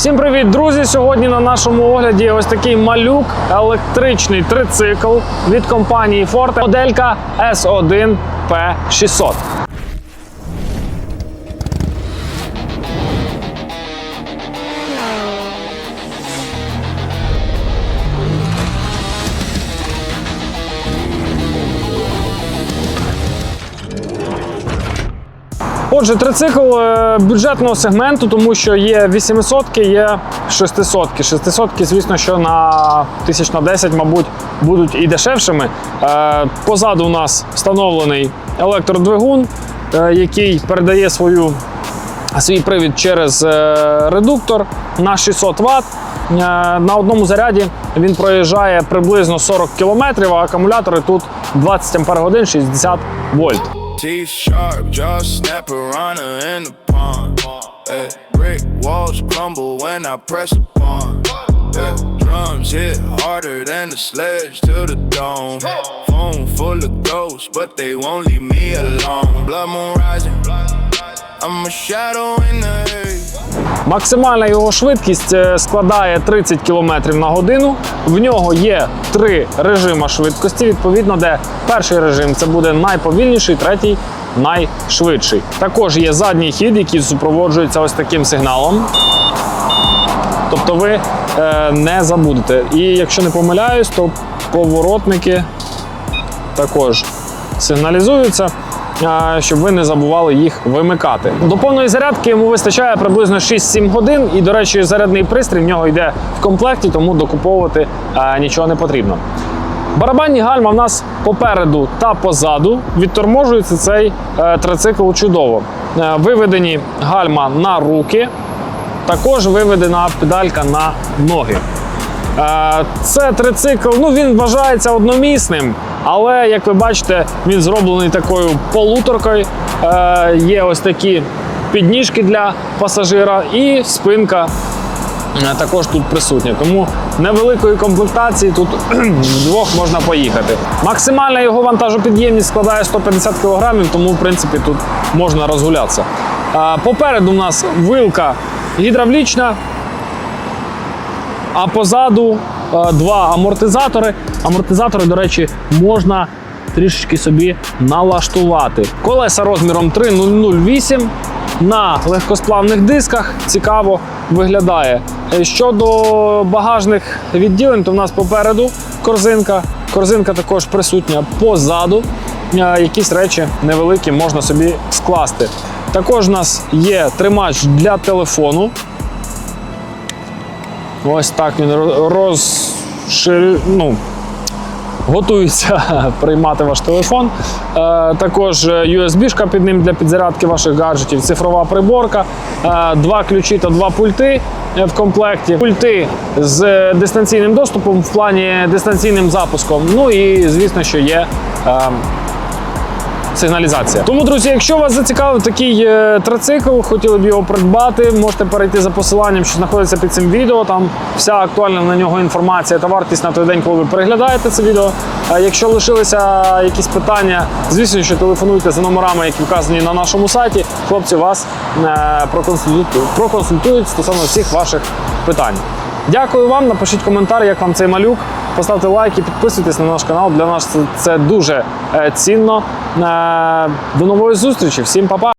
Всім привіт, друзі! Сьогодні на нашому огляді ось такий малюк електричний трицикл від компанії Forte, моделька S1 Отже, трицикл е, бюджетного сегменту, тому що є 800 є 600 600 звісно, що на тисяч на 10, мабуть, будуть і дешевшими. Е, Позаду у нас встановлений електродвигун, е, який передає свою, свій привід через редуктор на 600 Вт. На одному заряді він проїжджає приблизно 40 км, а акумулятори тут 20 Ах 60 вольт. Teeth sharp, jaw snap piranha in the pond. Ay, brick walls crumble when I press upon. Ay, drums hit harder than the sledge to the dome. Phone full of ghosts, but they won't leave me alone. Blood moon rising, I'm a shadow in the haze. Максимальна його швидкість е, складає 30 км на годину. В нього є три режими швидкості. Відповідно, де перший режим це буде найповільніший, третій найшвидший. Також є задній хід, який супроводжується ось таким сигналом. Тобто ви е, не забудете. І якщо не помиляюсь, то поворотники також сигналізуються, щоб ви не забували їх вимикати. До повної зарядки йому вистачає приблизно 6-7 годин, і, до речі, зарядний пристрій в нього йде в комплекті, тому докуповувати нічого не потрібно. Барабанні гальма в нас попереду та позаду. Відторможується цей е, трицикл чудово. Е, виведені гальма на руки, також виведена педалька на ноги. Е, Це трицикл, ну він вважається одномісним, але як ви бачите, він зроблений такою полуторкою. Е, Є ось такі підніжки для пасажира і спинка е, також тут присутня. Тому невеликої комплектації тут вдвох можна поїхати. Максимальна його вантажопідємність складає 150 кг, тому в принципі тут можна розгулятися. Е, Попереду у нас вилка гідравлічна, а позаду два амортизатори. Амортизатори, до речі, можна трішечки собі налаштувати. Колеса розміром 3,008 на легкосплавних дисках цікаво виглядає. Е, Щодо багажних відділень, то в нас попереду корзинка. Корзинка також присутня позаду. Е, Якісь речі невеликі можна собі скласти. Також у нас є тримач для телефону. Ось так він ро- розширю... ну, готується приймати ваш телефон. Е, також USB-шка під ним для підзарядки ваших гаджетів, цифрова приборка, е, два ключі та два пульти е, в комплекті. Пульти з е, дистанційним доступом в плані дистанційним запуском. Ну і звісно, що є. Сигналізація. Тому, друзі, якщо вас зацікавив такий е, трицикл, хотіли б його придбати, можете перейти за посиланням, що знаходиться під цим відео. Там вся актуальна на нього інформація та вартість на той день, коли ви переглядаєте це відео. Якщо лишилися якісь питання, звісно, що телефонуйте за номерами, які вказані на нашому сайті. Хлопці вас е, проконсультують, стосовно всіх ваших питань. Дякую вам. Напишіть коментар, як вам цей малюк. Поставте лайк і підписуйтесь на наш канал. Для нас це, це дуже е, цінно. До нової зустрічі. Всім па-па!